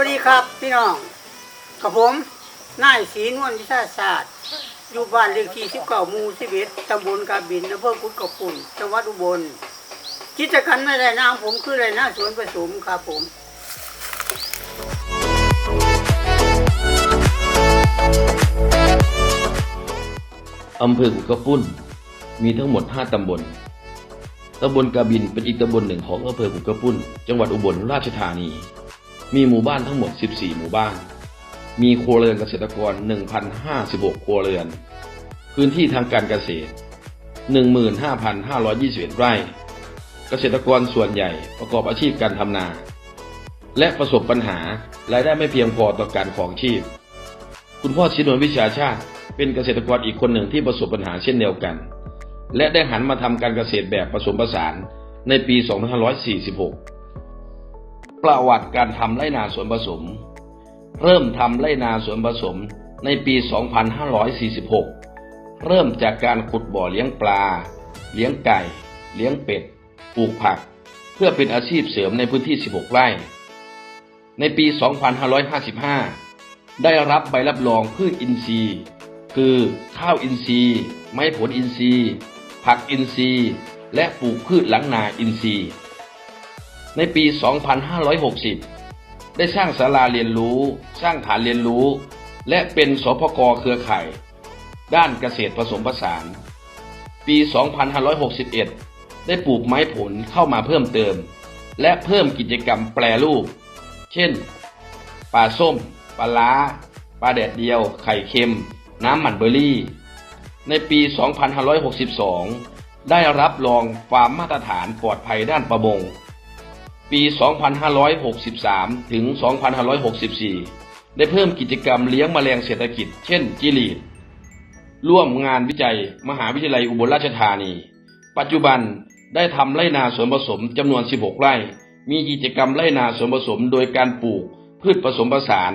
วัสดีครับพี่น้องกับผมนายศรีนวลวิชาศาสตร์อยู่บ้านเลขที่19หมู่11ตำบลกาบินอำเภอกุดกระปุ่นจังหวัดอุบลกิจการไม่ได้น้ำผมคือไรน้าสวนผสมครับผมอำเภอกุกกระปุ้นมีทั้งหมด 5 ตำบลตำบลกาบินเป็นอีกตำบลหนึ่งของอำเภอกุกกระปุ้นจังหวัดอุบลราชธานี มีหมู่บ้านทั้งหมด 14 หมู่บ้าน มีครัวเรือนเกษตรกร 1,056 ครัวเรือน พื้นที่ทางการเกษตร 15,521 ไร่ เกษตรกรส่วนใหญ่ประกอบอาชีพการทำนา และประสบปัญหารายได้ไม่เพียงพอต่อการของชีพ คุณพ่อชินวนวิชาชาติเป็นเกษตรกรอีกคนหนึ่งที่ประสบปัญหาเช่นเดียวกัน และได้หันมาทำการเกษตรแบบผสมผสานในปี 2546 ประวัติการทำไรนาสวนผสม เริ่มทำไรนาสวนผสมในปี 2546 เริ่มจากการขุดบ่อเลี้ยงปลา เลี้ยงไก่ เลี้ยงเป็ด ปลูกผัก เพื่อเป็นอาชีพเสริมในพื้นที่ 16 ไร่ ในปี 2555 ได้รับใบรับรองพืชอินทรีย์ คือข้าวอินทรีย์ ไม้ผลอินทรีย์ ผักอินทรีย์ และปลูกพืชหลังนาอินทรีย์ ในปี 2560 ได้สร้างศาลาเรียนรู้ สร้างฐานเรียนรู้ และเป็นสพกเครือข่าย ด้านเกษตรผสมผสาน ปี 2561 ได้ปลูกไม้ผลเข้ามาเพิ่มเติม และเพิ่มกิจกรรมแปรรูป เช่น ปลาส้ม ปลาล้า ปลาแดดเดียว ไข่เค็ม น้ำหมันเบอร์รี่ ในปี 2562 ได้รับรองความมาตรฐานปลอดภัยด้านประมง ปี 2563 ถึง 2564 ได้เพิ่มกิจกรรมเลี้ยงแมลงเศรษฐกิจ เช่นจิลีด ร่วมงานวิจัย มหาวิทยาลัยอุบลราชธานี ปัจจุบันได้ทำไรนาสวนผสมจำนวน 16 ไร่ มีกิจกรรมไรนาสวนผสมโดยการปลูก พืชผสมผสาน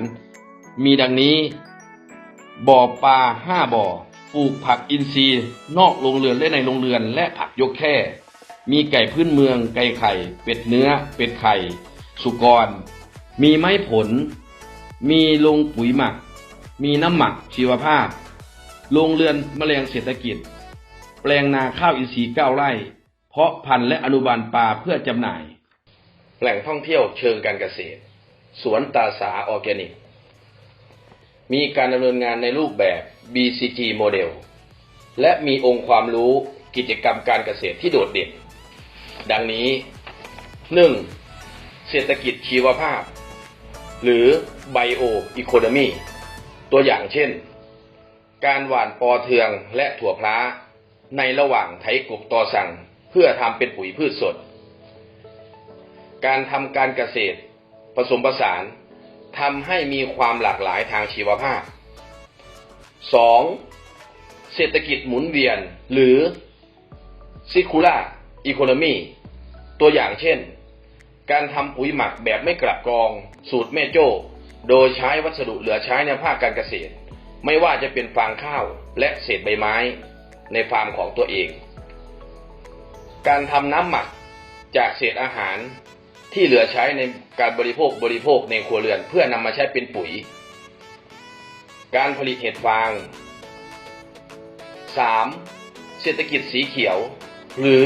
มีดังนี้ บ่อปลา 5 บ่อ ปลูกผักอินทรีย์ นอกโรงเรือนและในโรงเรือนและผักยกแค่ มีไก่พื้นเมือง ไก่ไข่ เป็ดเนื้อ เป็ดไข่ สุกร มีไม้ผล มีโรงปุ๋ยหมัก มีน้ำหมักชีวภาพ โรงเรือนแมลงเศรษฐกิจ แปลงนาข้าวอินทรีย์เก้าไร่ เพาะพันธุ์และอนุบาลปลาเพื่อจำหน่าย แหล่งท่องเที่ยวเชิงการเกษตร สวนตาสาออร์แกนิก มีการดำเนินงานในรูปแบบ BCG โมเดล และมีองค์ความรู้กิจกรรมการเกษตรที่โดดเด่น ดังนี้ 1. เศรษฐกิจชีวภาพ หรือ Bio Economy ตัวอย่างเช่น การหว่านปอเทืองและถั่วพล้าในระหว่างไถกบตอสั่งเพื่อทำเป็นปุ๋ยพืชสด การทำการเกษตร ผสมผสานทำให้มีความหลากหลายทางชีวภาพ 2. เศรษฐกิจหมุนเวียนหรือซิคลุ่ล Circular Economy ตัวอย่างเช่น การทำปุ๋ยหมักแบบไม่กลับกรอง สูตรแม่โจ้ โดยใช้วัสดุเหลือใช้ในภาคการเกษตร ไม่ว่าจะเป็นฟางข้าวและเศษใบไม้ในฟาร์มของตัวเอง การทำน้ำหมักจากเศษอาหารที่เหลือใช้ในการบริโภคบริโภคในครัวเรือนเพื่อนำมาใช้เป็นปุ๋ย การผลิตเห็ดฟาง 3. เศรษฐกิจสีเขียว หรือ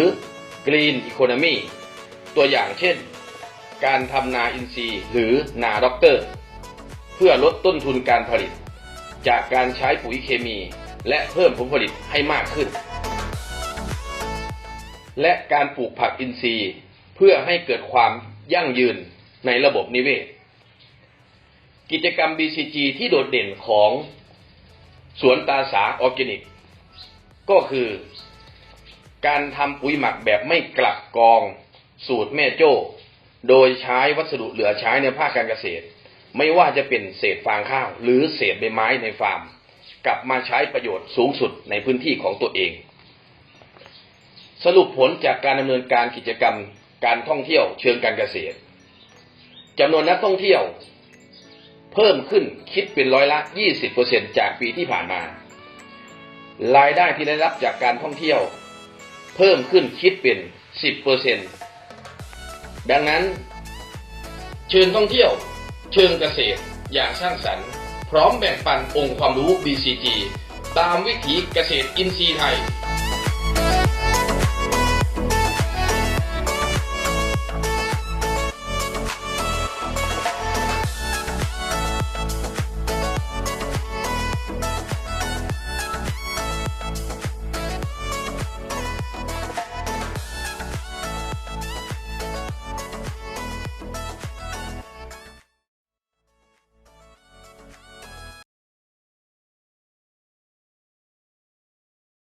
Green Economy ตัวอย่างเช่น การทำนาอินทรีย์หรือนาด็อกเตอร์ เพื่อลดต้นทุนการผลิต จากการใช้ปุ๋ยเคมี และเพิ่มผลผลิตให้มากขึ้น และการปลูกผักอินทรีย์ เพื่อให้เกิดความยั่งยืนในระบบนิเวศ กิจกรรม BCG ที่โดดเด่นของสวนตาสาออร์แกนิก ก็คือ การทำปุ๋ยหมักแบบไม่กลับกองสูตรแม่โจ้ โดยใช้วัสดุเหลือใช้ในภาคการเกษตร ไม่ว่าจะเป็นเศษฟางข้าว หรือเศษใบไม้ในฟาร์ม กลับมาใช้ประโยชน์สูงสุดในพื้นที่ของตัวเอง สรุปผลจากการดำเนินการกิจกรรมการท่องเที่ยวเชิงการเกษตรจำนวนนักท่องเที่ยว เพิ่มขึ้นคิดเป็นร้อยละ 20%จากปีที่ผ่านมา รายได้ที่ได้รับจากการท่องเที่ยว เพิ่มขึ้นคิดเป็น 10%ดังนั้น เชิญท่องเที่ยว เชิงเกษตรอย่างสร้างสรรค์ พร้อมแบ่งปันองค์ความรู้ BCG ตามวิถีเกษตรอินทรีย์ไทย